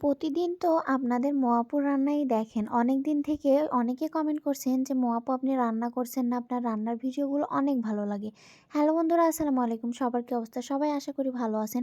প্রতিদিন তো আপনাদের মোয়াপুর রান্নাই দেখেন। অনেক দিন থেকে অনেকে কমেন্ট করছেন যে মোয়াপু আপনি রান্না করছেন না, আপনার রান্নার ভিডিওগুলো অনেক ভালো লাগে। হ্যালো বন্ধুরা, আসসালামু আলাইকুম। সবার কি অবস্থা? সবাই আশা করি ভালো আছেন।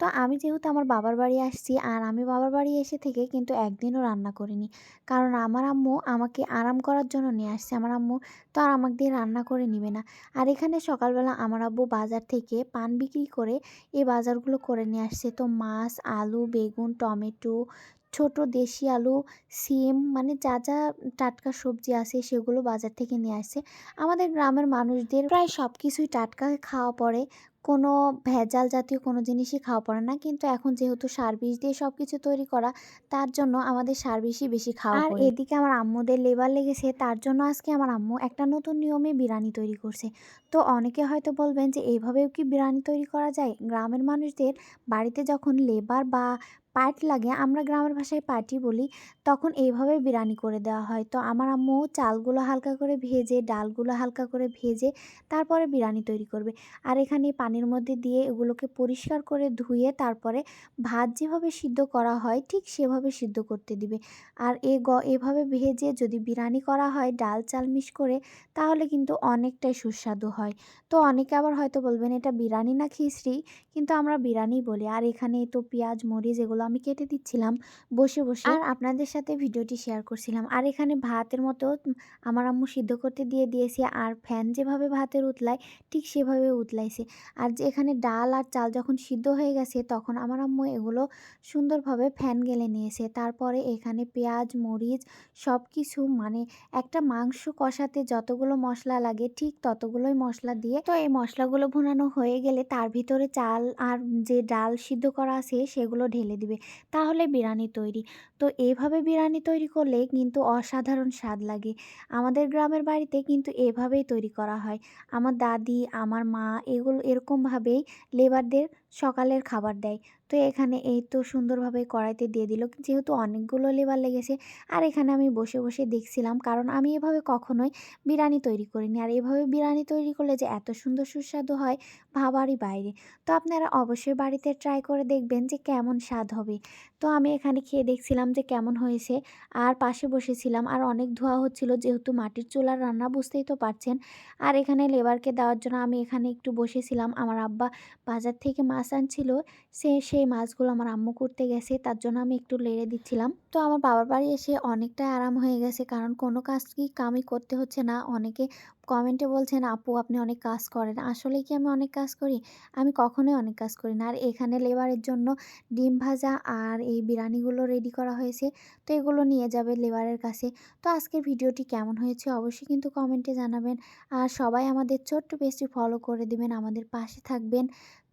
তো আমি যেহেতু আমার বাবার বাড়ি আসছি, আর আমি বাবার বাড়ি এসে থেকে কিন্তু একদিনও রান্না করিনি। কারণ আমার আম্মু আমাকে আরাম করার জন্য নিয়ে আসছে আমার আম্মু। তো আর আমাকে দিয়ে রান্না করে নিবে না। আর এখানে সকালবেলা আমার আব্বু বাজার থেকে পান বিক্রি করে এই বাজারগুলো করে নিয়ে আসছে। তো মাছ, আলু, বেগুন, টমেটো 哦。ছোট দেশি আলু সিম মানে যা যা টাটকা সবজি আছে সেগুলো বাজার থেকে নিয়ে আসে। আমাদের গ্রামের মানুষদের প্রায় সব কিছুই টাটকা খাওয়া পড়ে। কোনো ভেজাল জাতীয় কোনো জিনিসই খাওয়া পড়ে না। কিন্তু এখন যেহেতু সার বিষ দিয়ে সব কিছু তৈরি করা তার জন্য আমাদের সার বিষই বেশি খাওয়া আর এদিকে আমার আম্মুদের লেবার লেগেছে তার জন্য আজকে আমার আম্মু একটা নতুন নিয়মে বিরিয়ানি তৈরি করছে। তো অনেকে হয়তো বলবেন যে এইভাবেও কি বিরিয়ানি তৈরি করা যায়? গ্রামের মানুষদের বাড়িতে যখন লেবার বা পার্ট লাগে আমরা গ্রামের ভাষায় পার্টি বলি, তখন এইভাবে বিরিয়ানি করে দেওয়া হয়। তো আমার আম্মু চালগুলো হালকা করে ভেজে, ডালগুলো হালকা করে ভেজে তারপরে বিরিয়ানি তৈরি করবে। আর এখানে পানির মধ্যে দিয়ে এগুলোকে পরিষ্কার করে ধুয়ে তারপরে ভাত যেভাবে সিদ্ধ করা হয় ঠিক সেভাবে সিদ্ধ করতে দিবে। আর এ গ, এভাবে ভেজে যদি বিরিয়ানি করা হয় ডাল চাল মিশ করে তাহলে কিন্তু অনেকটাই সুস্বাদু হয়। তো অনেকে আবার হয়তো বলবেন, এটা বিরিয়ানি না খিচড়ি? কিন্তু আমরা বিরিয়ানি বলি। আর এখানে তো পেঁয়াজ, মরিচ এগুলো আমি কেটে দিচ্ছিলাম। বসে বসে। আর আপনাদের সাথে ভিডিওটি শেয়ার করছিলাম। আর এখানে ভাতের মতো আমার আম্মু সিদ্ধ করতে দিয়ে দিয়েছে, আর ফ্যান যেভাবে ভাতের উতলায়, ঠিক সেভাবে উতলাইছে। আর যে এখানে ডাল আর চাল যখন সিদ্ধ হয়ে গেছে, তখন আমার আম্মু এগুলো সুন্দরভাবে ফ্যান গেলে নিয়েছে। তারপরে এখানে পেঁয়াজ, মরিচ সব কিছু মানে একটা মাংস কষাতে যতগুলো মশলা লাগে, ঠিক ততগুলোই মশলা দিয়ে, তো এই মশলাগুলো ভুনানো হয়ে গেলে তার ভিতরে চাল আর যে ডাল সিদ্ধ করা আছে, সেগুলো ঢেলে দিবে। তাহলে বিরিয়ানি তৈরি। তো এভাবে বিরিয়ানি তৈরি করলে কিন্তু অসাধারণ স্বাদ লাগে। আমাদের গ্রামের বাড়িতে কিন্তু এভাবেই তৈরি করা হয়। আমার দাদি, আমার মা এগুলো এরকমভাবেই লেবারদের সকালের খাবার দেয়। তো এখানে এই তো সুন্দরভাবে কড়াইতে দিয়ে দিল। যেহেতু অনেকগুলো লেবার লেগেছে, আর এখানে আমি বসে বসে দেখছিলাম, কারণ আমি এভাবে কখনোই বিরিয়ানি তৈরি করিনি। আর এভাবে বিরিয়ানি তৈরি করলে যে এত সুন্দর সুস্বাদু হয়, ভাবারই বাইরে। তো আপনারা অবশ্যই বাড়িতে ট্রাই করে দেখবেন যে কেমন স্বাদ হবে। তো আমি এখানে খেয়ে দেখছিলাম যে কেমন হয়েছে, আর পাশে বসেছিলাম, আর অনেক ধোয়া হচ্ছিল, যেহেতু মাটির চুলার রান্না বুঝতেই তো পারছেন। আর এখানে লেবারকে দেওয়ার জন্য আমি এখানে একটু বসেছিলাম। আমার আব্বা বাজার থেকে মাছ আনছিল সে সেই মাছগুলো আমার আম্মু করতে গেছে, তার জন্য আমি একটু লেড়ে দিচ্ছিলাম। তো আমার বাবার বাড়ি এসে অনেকটাই আরাম হয়ে গেছে, কারণ কোনো কাজ কি কামই করতে হচ্ছে না। অনেকে কমেন্টে বলছেন, আপু, আপনি অনেক কাজ করেন। আসলে কি আমি অনেক কাজ করি? আমি কখনোই অনেক কাজ করি না। আর এখানে লেবারের জন্য ডিম ভাজা আর এই বিরিয়ানিগুলো রেডি করা হয়েছে, তো এগুলো নিয়ে যাবে লেবারের কাছে। তো আজকের ভিডিওটি কেমন হয়েছে অবশ্যই কিন্তু কমেন্টে জানাবেন। আর সবাই আমাদের ছোট্ট পেজটি ফলো করে দিবেন, আমাদের পাশে থাকবেন।